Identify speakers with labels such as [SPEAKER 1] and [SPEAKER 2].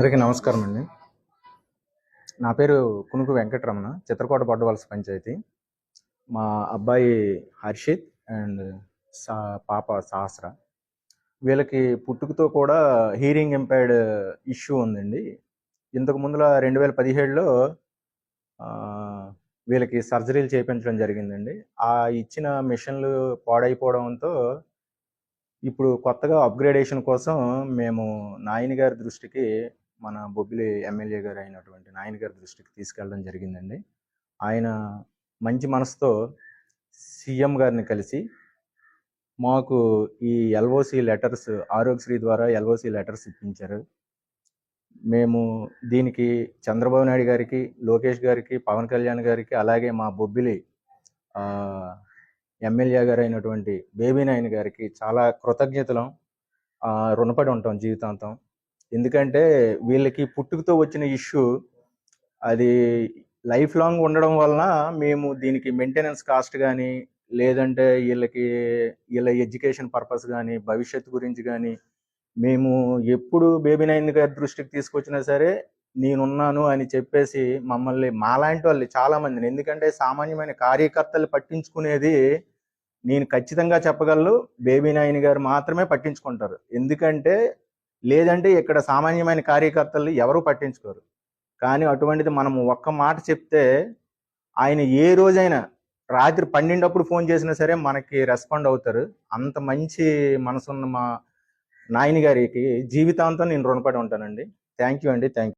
[SPEAKER 1] అందరికీ నమస్కారం అండి. నా పేరు కునుకు వెంకటరమణ చిత్రకోట పడ్డవలస పంచాయతీ. మా అబ్బాయి హర్షిత్ అండ్ సా పాప సహస్ర వీళ్ళకి పుట్టుకతో కూడా హీరింగ్ ఇంపైర్డ్ ఇష్యూ ఉందండి. ఇంతకు ముందుల రెండు వేల పదిహేడులో వీళ్ళకి సర్జరీలు చేయించడం జరిగిందండి. ఆ ఇచ్చిన మిషన్లు పాడైపోవడంతో ఇప్పుడు కొత్తగా అప్గ్రేడేషన్ కోసం మేము నాయని గారి దృష్టికి మన బొబ్బిలి ఎమ్మెల్యే గారు అయినటువంటి నాయన గారి దృష్టికి తీసుకెళ్ళడం జరిగిందండి. ఆయన మంచి మనసుతో సీఎం గారిని కలిసి మాకు ఈ ఎల్ఓసి లెటర్స్ ఆరోగ్యశ్రీ ద్వారా ఎల్ఓసి లెటర్స్ ఇప్పించారు. మేము దీనికి చంద్రబాబు నాయుడు గారికి లోకేష్ గారికి పవన్ కళ్యాణ్ గారికి అలాగే మా బొబ్బిలి ఎమ్మెల్యే గారు అయినటువంటి బేబీ నాయన్ గారికి చాలా కృతజ్ఞతలం రుణపడి ఉంటాం జీవితాంతం. ఎందుకంటే వీళ్ళకి పుట్టుకతో వచ్చిన ఇష్యూ అది లైఫ్ లాంగ్ ఉండడం వలన మేము దీనికి మెయింటెనెన్స్ కాస్ట్ కానీ లేదంటే వీళ్ళకి వీళ్ళ ఎడ్యుకేషన్ పర్పస్ కానీ భవిష్యత్తు గురించి కానీ మేము ఎప్పుడు బేబీ నైన్ గారి దృష్టికి తీసుకొచ్చినా సరే నేనున్నాను అని చెప్పేసి మమ్మల్ని మాలాంటి వాళ్ళు చాలామందిని ఎందుకంటే సామాన్యమైన కార్యకర్తలు పట్టించుకునేది నేను ఖచ్చితంగా చెప్పగలను బేబీ నాయని గారు మాత్రమే పట్టించుకుంటారు. ఎందుకంటే లేదంటే ఇక్కడ సామాన్యమైన కార్యకర్తలు ఎవరు పట్టించుకోరు. కానీ అటువంటిది మనం ఒక్క మాట చెప్తే ఆయన ఏ రోజైనా రాత్రి పన్నెండప్పుడు ఫోన్ చేసినా సరే మనకి రెస్పాండ్ అవుతారు. అంత మంచి మనసున్న మా నాయనగారికి జీవితాంతం నేను రుణపడి ఉంటానండి. థ్యాంక్ యూ అండి. Thank you.